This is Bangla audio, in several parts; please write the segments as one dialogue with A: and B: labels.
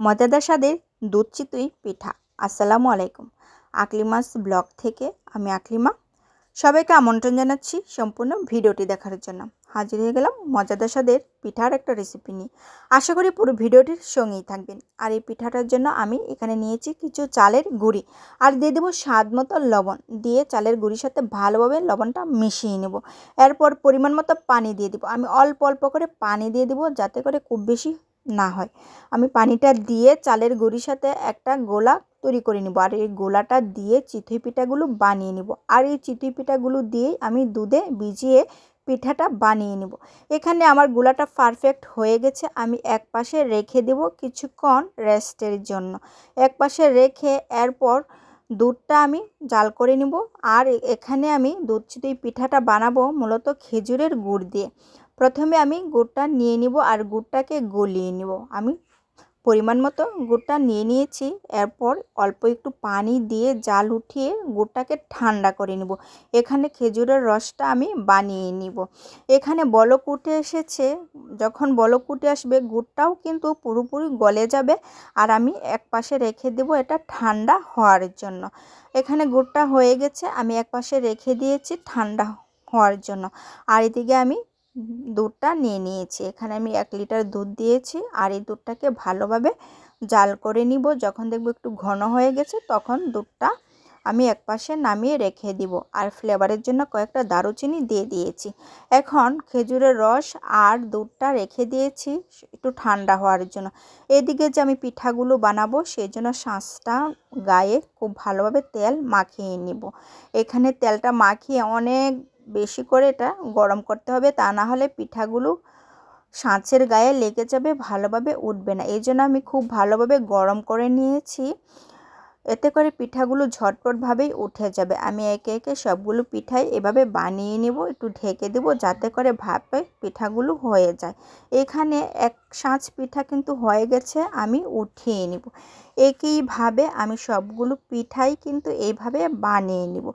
A: মজাদার স্বাদের দুধ চিতুই পিঠা। আসসালামু আলাইকুম। আকলিমাস ব্লগ থেকে আমি আকলিমা। সবাইকে আমন্ত্রণ জানাচ্ছি সম্পূর্ণ ভিডিওটি দেখার জন্য। হাজির হয়ে গেলাম মজাদার স্বাদের পিঠার একটা রেসিপি নিয়ে। আশা করি পুরো ভিডিওটির সঙ্গেই থাকবেন। আর এই পিঠাটার জন্য আমি এখানে নিয়েছি কিছু চালের গুঁড়ি। আর দিয়ে দেবো স্বাদ মতো লবণ। দিয়ে চালের গুঁড়ির সাথে ভালোভাবে লবণটা মিশিয়ে নেব। এরপর পরিমাণ মতো পানি দিয়ে দেবো। আমি অল্প অল্প করে পানি দিয়ে দেবো যাতে করে খুব বেশি না হয়। আমি পানিটা দিয়ে চালের গুঁড়ির সাথে একটা গোলা তৈরি করে নিব। আর এই গোলাটা দিয়ে চিতই পিঠাগুলো বানিয়ে নিব। আর এই চিতই পিঠাগুলো দিয়েই আমি দুধে ভিজিয়ে পিঠাটা বানিয়ে নিব। এখানে আমার গোলাটা পারফেক্ট হয়ে গেছে। আমি এক পাশে রেখে দেব কিছুক্ষণ রেস্টের জন্য। এক পাশে রেখে এরপর দুধটা আমি জাল করে নিব। আর এখানে আমি দুধ চিতই পিঠাটা বানাবো মূলত খেজুরের গুড় দিয়ে। প্রথমে আমি গুড়টা নিয়ে নিব আর গুড়টাকে গলিয়ে নিব। আমি পরিমাণ মতো গুড়টা নিয়ে নিয়েছি, এরপর অল্প একটু পানি দিয়ে জাল উঠিয়ে গুড়টাকে ঠান্ডা করে নিব। এখানে খেজুরের রসটা আমি বানিয়ে নিব। এখানে বলক উঠে এসেছে, যখন বলক উঠে আসবে গুড়টাও কিন্তু পুরোপুরি গলে যাবে আর আমি এক পাশে রেখে দেব এটা ঠান্ডা হওয়ার জন্য। এখানে গুড়টা হয়ে গেছে, আমি এক পাশে রেখে দিয়েছি ঠান্ডা হওয়ার জন্য। আর এদিকে আমি দুধটা নিয়ে নিয়েছি। এখানে আমি এক লিটার দুধ দিয়েছি আর এই দুধটাকে ভালোভাবে জাল করে নিব। যখন দেখব একটু ঘন হয়ে গেছে, তখন দুধটা আমি এক পাশে নামিয়ে রেখে দিব। আর ফ্লেভারের জন্য কয়েকটা দারুচিনি দিয়ে দিয়েছি। এখন খেজুরের রস আর দুধটা রেখে দিয়েছি একটু ঠান্ডা হওয়ার জন্য। এদিকে যে আমি পিঠাগুলো বানাবো, সেই জন্য শাঁসটা গায়ে খুব ভালোভাবে তেল মাখিয়ে নিব। এখানে তেলটা মাখিয়ে অনেক বেশি করে এটা গরম করতে হবে, তা না হলে পিঠাগুলো সাঁচের গায়ে লেগে যাবে, ভালোভাবে উঠবে না। এই জন্য আমি খুব ভালোভাবে গরম করে নিয়েছি। এতে করে পিঠাগুলো ঝটপটভাবেই উঠে যাবে। আমি একে একে সবগুলো পিঠাই এভাবে বানিয়ে নেব, একটু ঢেকে দেব যাতে করে ভাপে পিঠাগুলো হয়ে যায়। এখানে এক সাঁচ পিঠা কিন্তু হয়ে গেছে, আমি উঠিয়ে নিব। একইভাবে আমি সবগুলো পিঠাই কিন্তু এইভাবে বানিয়ে নিব।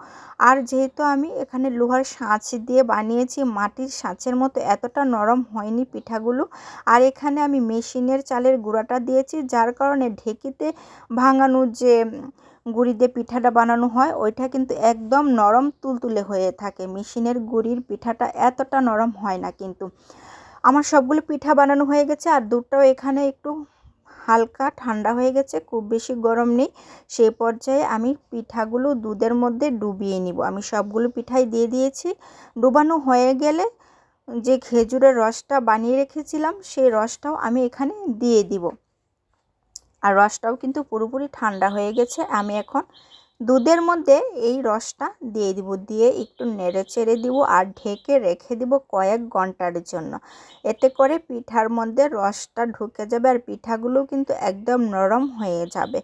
A: আর যেহেতু আমি এখানে লোহার সাঁচ দিয়ে বানিয়েছি, মাটির সাঁচের মতো এতটা নরম হয়নি পিঠাগুলো। আর এখানে আমি মেশিনের চালের গুঁড়াটা দিয়েছি, যার কারণে ঢেকিতে ভাঙানো যে গুঁড়ি দিয়ে পিঠাটা বানানো হয়, ওইটা কিন্তু একদম নরম তুলতুলে হয়ে থাকে। মেশিনের গুঁড়ির পিঠাটা এতটা নরম হয় না কিন্তু। আমার সবগুলো পিঠা বানানো হয়ে গেছে, আর দুধটাও এখানে একটু হালকা ঠান্ডা হয়ে গেছে, খুব বেশি গরম নেই। সেই পর্যায়ে আমি পিঠাগুলো দুধের মধ্যে ডুবিয়ে নিব। আমি সবগুলো পিঠাই দিয়ে দিয়েছি। ডুবানো হয়ে গেলে যে খেজুরের রসটা বানিয়ে রেখেছিলাম, সেই রসটাও আমি এখানে দিয়ে দিব। আর রসটাও কিন্তু পুরোপুরি ঠান্ডা হয়ে গেছে। আমি এখন দুধের মধ্যে এই রসটা দিয়ে দিব। দিয়ে একটু নেড়ে চেড়ে দিব আর ঢেকে রেখে দিব কয়েক ঘণ্টার জন্য। এতে করে পিঠার মধ্যে রসটা ঢুকে যাবে আর পিঠাগুলো কিন্তু একদম নরম হয়ে যাবে।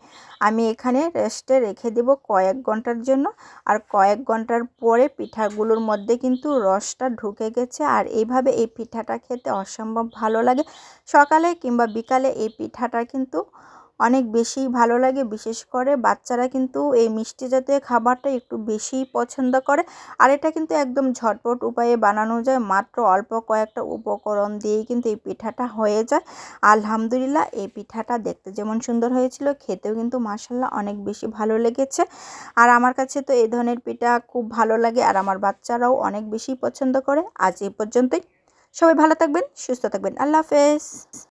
A: আমি এখানে রেস্টে রেখে দেব কয়েক ঘণ্টার জন্য আর কয়েক ঘণ্টার পরে পিঠাগুলোর মধ্যে কিন্তু রসটা ঢুকে গেছে আর এইভাবে এই পিঠাটা খেতে অসম্ভব ভালো লাগে। সকালে কিংবা বিকালে এই পিঠাটা কিন্তু অনেক বেশি ভালো লাগে। বিশেষ করে বাচ্চারা কিন্তু এই মিষ্টি জাতীয় খাবারটা একটু বেশিই পছন্দ করে। আর এটা কিন্তু একদম ঝটপট উপায়ে বানানো যায়। মাত্র অল্প কয়েকটা উপকরণ দিয়েই কিন্তু এই পিঠাটা হয়ে যায়। আলহামদুলিল্লাহ, এই পিঠাটা দেখতে যেমন সুন্দর হয়েছিল, খেতেও কিন্তু মাসাল্লাহ অনেক বেশি ভালো লেগেছে। আর আমার কাছে তো এই ধরনের পিঠা খুব ভালো লাগে আর আমার বাচ্চারাও অনেক বেশি পছন্দ করে। আজ এই পর্যন্তই। সবাই ভালো থাকবেন, সুস্থ থাকবেন। আল্লাহ হাফেজ।